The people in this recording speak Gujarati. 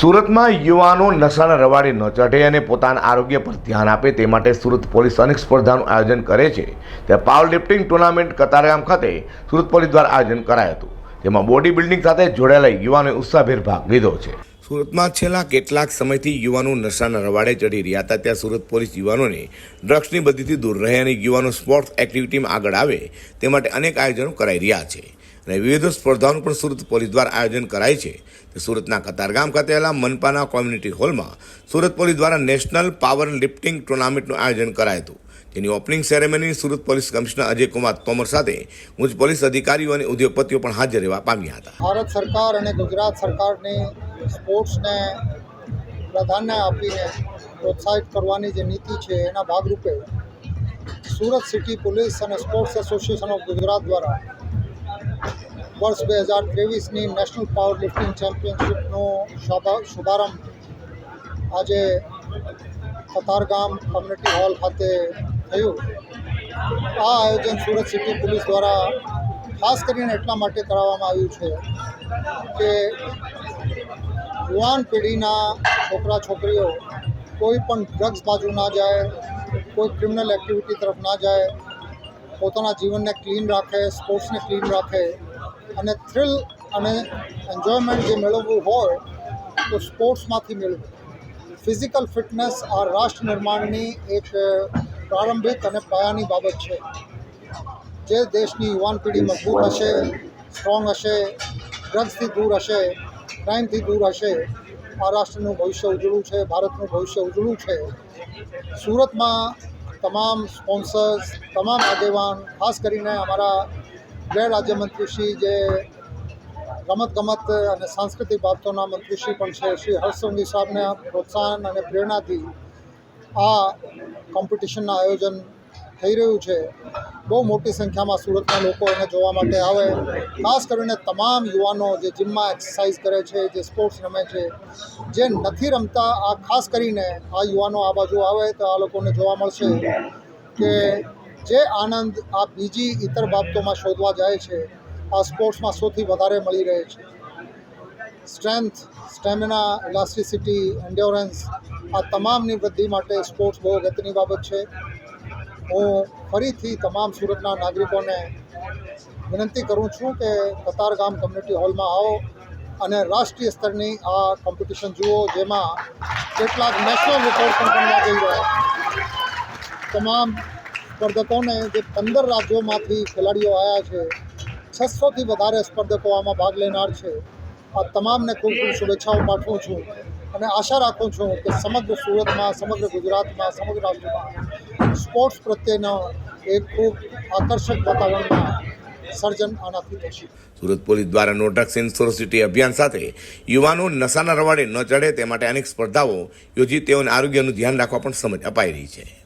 સુરતમાં યુવાનો નશાના રવાડે ન ચઢે અને પોતાના આરોગ્ય પર ધ્યાન આપે તે માટે સુરત પોલીસ અનેક સ્પર્ધાનું આયોજન કરે છે. ત્યાં પાવર લિફ્ટિંગ ટુર્નામેન્ટ કતારગામ ખાતે સુરત પોલીસ દ્વારા આયોજન કરાયું હતું. જેમાં બોડી બિલ્ડિંગ સાથે જોડાયેલા યુવાનોએ ઉત્સાહભેર ભાગ લીધો છે. સુરતમાં છેલ્લા કેટલાક સમયથી યુવાનો નશાના રવાડે ચઢી રહ્યા હતા. ત્યાં સુરત પોલીસ યુવાનોને ડ્રગ્સની બધીથી દૂર રહે અને યુવાનો સ્પોર્ટ્સ એક્ટિવિટીમાં આગળ આવે તે માટે અનેક આયોજનો કરાઈ રહ્યા છે. અને વિવિધ સ્પર્ધાઓનું પણ સુરત પોલીસ દ્વારા આયોજન કરાય છે. તે સુરતના કતારગામ ખાતે આવેલા મનપાના કોમ્યુનિટી હોલમાં સુરત પોલીસ દ્વારા નેશનલ પાવર લિફ્ટિંગ ટુર્નામેન્ટનું આયોજન કરાયું હતું. તેની opening ceremony Surat police commissioner Ajay Kumar Tomar સાથે ઉચ્ચ પોલીસ અધિકારીઓ અને ઉદ્યોગપતિઓ પણ હાજર રહેવા પામ્યા હતા. ભારત સરકાર અને ગુજરાત સરકારની સ્પોર્ટ્સને પ્રાધાન્ય આપીને પ્રોત્સાહિત કરવાની જે નીતિ છે, એના ભાગરૂપે સુરત સિટી પોલીસ અને સ્પોર્ટ્સ એસોસિએશન ઓફ ગુજરાત દ્વારા વર્ષ બે હજાર ત્રેવીસની નેશનલ પાવર લિફ્ટિંગ ચેમ્પિયનશિપનો શુભા- શુભારંભ. આજે કતારગામ કોમ્યુનિટી હોલ ખાતે થયું. આ આયોજન સુરત સિટી પોલીસ દ્વારા ખાસ કરીને એટલા માટે કરાવવામાં આવ્યું છે કે યુવાન પેઢીના છોકરા, છોકરીઓ કોઈ પણ ડ્રગ્સ બાજુ ના જાય, કોઈ ક્રિમિનલ એક્ટિવિટી તરફ ના જાય, પોતાના જીવનને ક્લીન રાખે, સ્પોર્ટ્સને ક્લીન રાખે અને થ્રિલ અને એન્જોયમેન્ટ જે મેળવવું હોય, તો સ્પોર્ટ્સમાંથી મેળવવું ફિઝિકલ ફિટનેસ આ રાષ્ટ્ર નિર્માણની એક પ્રારંભિક અને પાયાની બાબત છે. જે દેશની યુવાન પેઢી મજબૂત હશે સ્ટ્રોંગ હશે ડ્રગ્સથી દૂર હશે ક્રાઇમથી દૂર હશે, આ રાષ્ટ્રનું ભવિષ્ય ઉજળું છે, ભારતનું ભવિષ્ય ઉજળું છે. સુરતમાં તમામ સ્પોન્સર્સ તમામ આગેવાન, ખાસ કરીને અમારા ગૃહ રાજ્યમંત્રીશ્રી જે જે રમતગમત અને સાંસ્કૃતિક બાબતોના મંત્રીશ્રી પણ છે, શ્રી હર્ષસંઘવી સાહેબના પ્રોત્સાહન અને પ્રેરણાથી આ કોમ્પિટિશનના આયોજન થઈ રહ્યું છે. બહુ મોટી સંખ્યામાં સુરતના લોકો એને જોવા માટે આવે. ખાસ કરીને તમામ યુવાનો જે જિમમાં એક્સરસાઇઝ કરે છે, જે સ્પોર્ટ્સ રમે છે, જે નથી રમતા, આ ખાસ કરીને આ યુવાનો આ બાજુ આવે તો આ લોકોને જોવા મળશે કે જે આનંદ આ બીજી ઇતર બાબતોમાં શોધવા જાય છે, આ સ્પોર્ટ્સમાં સૌથી વધારે મળી રહે છે. સ્ટ્રેન્થ, સ્ટેમિના, ઇલાસ્ટિસિટી, એન્ડ્યોરન્સ, આ તમામની વૃદ્ધિ માટે સ્પોર્ટ્સ બહુ અગત્યની બાબત છે. હું ફરીથી તમામ સુરતના નાગરિકોને વિનંતી કરું છું કે કતારગામ કમ્યુનિટી હોલમાં આવો અને રાષ્ટ્રીય સ્તરની આ કોમ્પિટિશન જુઓ, જેમાં કેટલાક નેશનલ રેકોર્ડ પણ બનવા જઈ રહ્યા તમામ સ્પર્ધકોને જે પંદર રાજ્યોમાંથી ખેલાડીઓ આવ્યા છે છસોથી વધારે સ્પર્ધકો આમાં ભાગ લેનાર છે. આ તમામને ખૂબ ખૂબ શુભેચ્છાઓ પાઠવું છું અને આશા રાખું છું કે સમગ્ર સુરતમાં, સમગ્ર ગુજરાતમાં, સમગ્ર રાષ્ટ્રમાં સ્પોર્ટ્સ પ્રત્યેનો એક ખૂબ આકર્ષક વાતાવરણમાં સર્જન આનાથી થશે. સુરત પોલીસ દ્વારા નો ડ્રગ્સ ઇન સુરત અભિયાન સાથે યુવાનો નશાના રવાડે ન ચડે તે માટે અનેક સ્પર્ધાઓ યોજી તેઓને આરોગ્યનું ધ્યાન રાખવા પણ સમજ અપાઈ રહી છે.